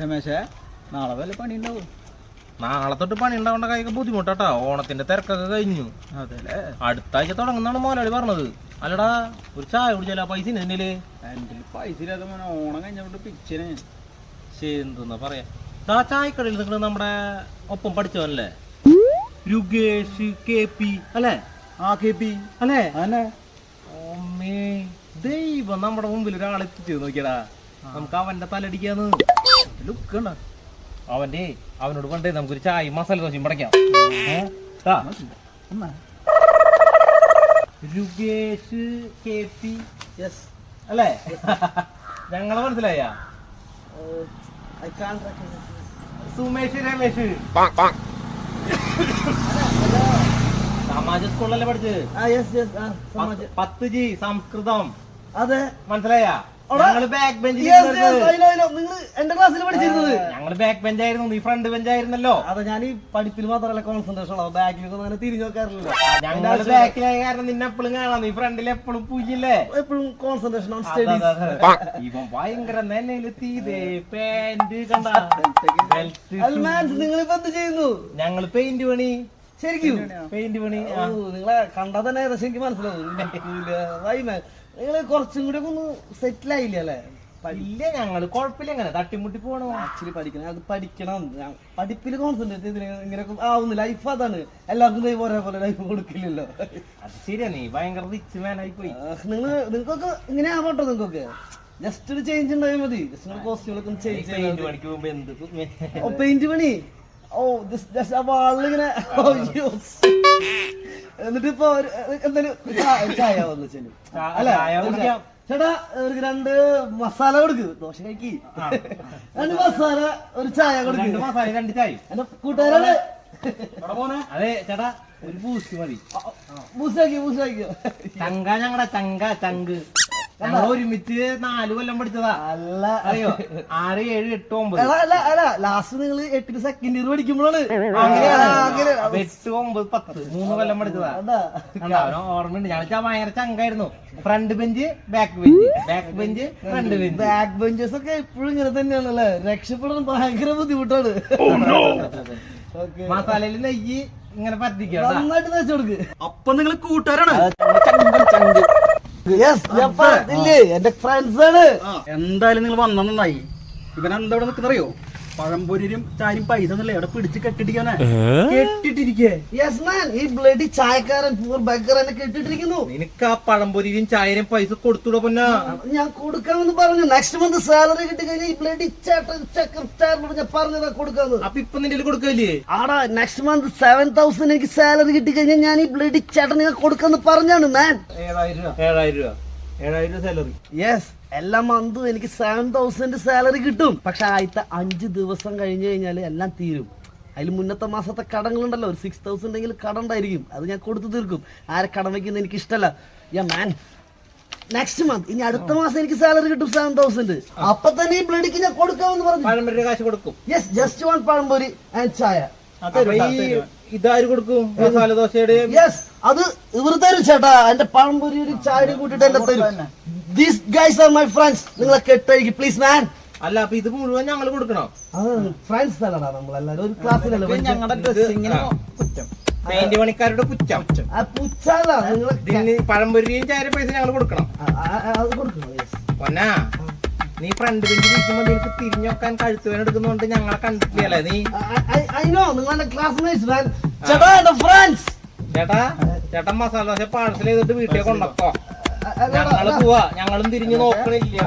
രമേശേ നാളെ വല്ല പണി ഉണ്ടാവും നാളെ തൊട്ട് പണി ഉണ്ടാവേണ്ട കൈക്ക് ബുദ്ധിമുട്ടാ ഓണത്തിന്റെ തിരക്കൊക്കെ കഴിഞ്ഞു. അതെല്ലേ? അടുത്ത ആഴ്ച തുടങ്ങുന്നാണ് മോലാളി പറഞ്ഞത്. അല്ലടാ ഒരു ചായ കുടിച്ചാലോ പൈസ എന്റെ പൈസ ഇല്ലാതെ മോനെ ഓണം കഴിഞ്ഞോണ്ട് പിച്ചിന്. ശരി എന്തെന്നാ പറയാ. ദാ ചായക്കടയിൽ നിങ്ങൾ നമ്മുടെ ഒപ്പം പഠിച്ചവനല്ലേ? രുഗേഷ് കെ പി അല്ലേ? ആ കെ പി. അല്ലേ? ദൈവം നമ്മുടെ മുമ്പിൽ ഒരാളെത്തിച്ചു നോക്കിയടാ. നമുക്ക് അവന്റെ തലടിക്കാന്ന് ലുക്ക് ഉണ്ടോ അവന്റെ അവനോട് കൊണ്ട് നമുക്കൊരു ചായ മസാല ദോശയും പടയ്ക്കാം. കെ പി യെസ് അല്ലേ? ഞങ്ങളെ മനസ്സിലായ? സുമേഷ് രമേഷ്. സമാജ സ്കൂളിലല്ലേ പഠിച്ചത്? പത്ത് ജി സംസ്കൃതം. അതെ. മനസ്സിലായ? നിങ്ങൾ എന്റെ ക്ലാസ്സിൽ പഠിച്ചിരുന്നത്. ഞങ്ങൾ ബാക്ക് ബെഞ്ച് ആയിരുന്നു നീ ഫ്രണ്ട് ബെഞ്ച് ആയിരുന്നല്ലോ. അതെ ഞാൻ ഈ പഠിപ്പിൽ മാത്രമല്ല കോൺസെൻട്രേഷൻ ഉള്ളത്. ബാക്കിലൊക്കെ അങ്ങനെ തിരിഞ്ഞു നോക്കാറില്ല. ഞങ്ങൾ ബാക്കിലായ കാരണം നിന്നെ എപ്പോഴും കാണാം. നീ ഫ്രണ്ടിൽ എപ്പോഴും പൂജില്ലേ എപ്പോഴും കോൺസെൻട്രേഷൻ ഓൺ സ്റ്റഡീസ്. ഇവൻ ഭയങ്കര നിലയിലെത്തിയതേ പാന്റ് കണ്ട. നിങ്ങൾ ഇപ്പൊ എന്ത് ചെയ്യുന്നു? ഞങ്ങൾ പെയിന്റ് പണി. ശരിക്കും? പെയിന്റ് പണി നിങ്ങളെ കണ്ടാ തന്നെ ഏകദേശം എനിക്ക് മനസ്സിലാവും. നിങ്ങൾ കുറച്ചും കൂടി ഒന്ന് സെറ്റിൽ ആയില്ല അല്ലേ? ഇല്ല ഞങ്ങൾ കുഴപ്പമില്ല എങ്ങനെ തട്ടിമുട്ടി പോകണോ ആക്ച്വലി പഠിക്കണം. അത് പഠിക്കണം. പഠിപ്പിൽ കോൺസെൻട്രേറ്റ് ചെയ്ത് ഇങ്ങനെയൊക്കെ ആവുന്നു ലൈഫ് അതാണ്. എല്ലാവർക്കും ദൈവം ഒരേപോലെ ലൈഫ് കൊടുക്കില്ലല്ലോ. അത് ശരിയാ. നീ ഭയങ്കര റിച്ച് മാനായി പോയി നിങ്ങൾ നിങ്ങൾക്കൊക്കെ ഇങ്ങനെ ആവട്ടോ നിങ്ങൾക്കൊക്കെ. ജസ്റ്റ് ഒരു ചേഞ്ച് ഉണ്ടായാൽ മതി. ജസ്റ്റ് കോസ്റ്റ്യൂമൊക്കെ ചേഞ്ച് പെയിന്റ് പണിക്ക് പോകുമ്പോ എന്ത് പെയിന്റ് പണി? ഓ ജസ്റ്റ് ആ വാളിലിങ്ങനെ അയ്യോ. എന്നിട്ട് ഇപ്പൊ എന്തായാലും ചായ- വന്നു ചെല്ലു. അല്ല? ചേട്ടാ ഒരു രണ്ട് മസാല കൊടുക്ക്. ദോശ കഴിക്കി. രണ്ട് മസാല ഒരു ചായ കൊടുക്ക്. മസാല രണ്ട് ചായ. എന്റെ കൂട്ടുകാരാണ്. അതെ ചേട്ടാ ഒരു ബൂസ്റ്റ് മതി. ബൂസ്റ്റ് ആക്കി ബൂസ്റ്റ് ആക്കിയോ തങ്ക ഞങ്ങളുടെ തങ്ക ചങ്ക്. ഞങ്ങൾ ഒരുമിച്ച് നാല് കൊല്ലം പഠിച്ചതാ. അല്ല. അറിയോ? ആറ് ഏഴ് എട്ട് ഒമ്പത്. അല്ല അല്ല ലാസ്റ്റ് നിങ്ങൾ എട്ടിന് സെക്കൻഡ് ഇയർ പഠിക്കുമ്പോഴാണ്. എട്ട് ഒമ്പത് പത്ത് മൂന്ന് കൊല്ലം പഠിച്ചതാ. അവനോ ഓർമ്മയുണ്ട്. ഞങ്ങൾ ഭയങ്കര ചങ്കായിരുന്നു. Front bench back bench back bench front bench back benches ഒക്കെ എപ്പോഴും ഇങ്ങനെ തന്നെയാണല്ലേ രക്ഷപ്പെടാൻ ഭയങ്കര ബുദ്ധിമുട്ടാണ്. Okay. മസാലയിൽ നെയ്യ് ഇങ്ങനെ പറ്റിക്കാം നന്നായിട്ട് വെച്ചു കൊടുക്ക്. അപ്പൊ നിങ്ങൾ കൂട്ടുകാരാണ്? എന്റെ ഫ്രണ്ട്സ് ആണ്. എന്തായാലും നിങ്ങൾ വന്നായി ഇവനെന്താ ഇവിടെ നിൽക്കുന്നറിയോ? പഴംപൊരിയും ചാരും പൈസ എന്നല്ലേ ഇവിടെ പിടിച്ച് കെട്ടിട്ടിരിക്കാനെ കെട്ടിട്ടിരിക്കേ. യെസ് മാൻ ഈ ബ്ലഡി ചായക്കാരൻ പൂർ ബക്കർ എന്നെ കേട്ടിട്ടിരിക്കുന്നു. നിനക്ക് ആ പഴംപൊരിയും ചായയും പൈസ കൊടുത്തൂടെ പൊന്നാ. ഞാൻ കൊടുക്കാമെന്ന് പറഞ്ഞു. നെക്സ്റ്റ് മന്ത് സാലറി കിട്ടി കഴിഞ്ഞാൽ ഈ ബ്ലഡി ചേട്ടൻ ചക്കർ ചായനോട് ഞാൻ പറഞ്ഞതാ കൊടുക്കാന്ന്. അപ്പൊ ഇപ്പൊ നിന്റെ കൊടുക്കല്ലേ? ആടാ നെക്സ്റ്റ് മന്ത് സെവൻ തൗസൻഡ് എനിക്ക് സാലറി കിട്ടി കഴിഞ്ഞാൽ ഞാൻ ഈ ബ്ലഡി ചേട്ടൻ കൊടുക്കാന്ന് പറഞ്ഞാണ് മാൻ ഏഴായിരം രൂപ. ഏഴായിരം രൂപ. ഏഴായിരം സാലറി യെസ് എല്ലാ മന്തും എനിക്ക് സെവൻ തൗസൻഡ് സാലറി കിട്ടും. പക്ഷെ ആദ്യത്തെ അഞ്ച് ദിവസം കഴിഞ്ഞു കഴിഞ്ഞാൽ എല്ലാം തീരും. അതിൽ മുന്നത്തെ മാസത്തെ കടങ്ങളുണ്ടല്ലോ ഒരു സിക്സ് തൗസൻഡ് എങ്കിലും കടം ഉണ്ടായിരിക്കും. അത് ഞാൻ കൊടുത്തു തീർക്കും. ആരെ കടം വയ്ക്കുന്നത് എനിക്ക് ഇഷ്ടമല്ല യാ മാൻ നെക്സ്റ്റ് മന്ത് ഇനി അടുത്ത മാസം എനിക്ക് സാലറി കിട്ടും സെവൻ തൗസൻഡ് അപ്പൊ തന്നെ ഈ ബ്ലഡിക്ക് ഞാൻ കൊടുക്കാമെന്ന് പറഞ്ഞു. കാശ് കൊടുക്കും. Yes just one pazhampori and chai. ഇതാര് കൊടുക്കും? മസാല ദോശയുടെ യെസ് അത് ഇവർ തരും ചേട്ടാ എന്റെ പഴംപൊരി ഒരു ചായ കൂട്ടിട്ട് എന്റെ തരും these guys are my friends നിങ്ങളെ കെട്ടഴിക്ക് പ്ലീസ് മാൻ അല്ല അപ്പൊ ഇത് മുഴുവൻ ഞങ്ങൾ കൊടുക്കണം? ഫ്രണ്ട്സ് തന്നെടാ നമ്മളെല്ലാരും. ഒരു ക്ലാസ്സിലല്ലേ ഞങ്ങളുടെ ഡ്രസ്സിങ്ങിന് കുറ്റം. പെയിന്റ് പണിക്കാരുടെ പഴംപൊരിയും ചായ പൈസ ഞങ്ങൾ കൊടുക്കണം. പൊന്നാ നീ ഫ്രണ്ട് ബെഞ്ച് നിനക്ക് തിരിഞ്ഞൊക്കാൻ കഴുത്ത് വേന എടുക്കുന്നോണ്ട് ഞങ്ങളെ കണ്ടിട്ടില്ലല്ലേ നീ? ചേട്ടാ ചേട്ടൻ മസാല ദോശ പാഴ്സൽ ചെയ്തിട്ട് വീട്ടിൽ കൊണ്ടപ്പോ ഞങ്ങൾ പോവാ. ഞങ്ങളും തിരിഞ്ഞു നോക്കണില്ല.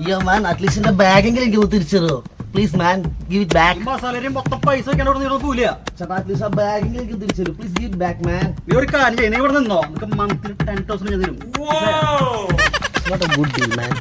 അയ്യോ മാൻ അറ്റ്ലീസ്റ്റ് എന്റെ ബാഗെങ്കിലും എനിക്ക് തിരിച്ചറിയോ please man give it back മസാലയും മൊത്തം പൈസ ഒക്കെ ഇവിടെ നിന്ന് പോവില്ല. ചേട്ടാ അറ്റ്ലീസ്റ്റ് ആ ബാഗെങ്കിലും എനിക്ക് തിരിച്ചറിയോ please give it back man. നീ ഒരു കാര്യം ചെയ്യണേ ഇവിടെ നിന്നോ. നമുക്ക് മന്ത്ലി ടെൻ തൗസൻഡ് ഞാൻ തരും. Good deal man.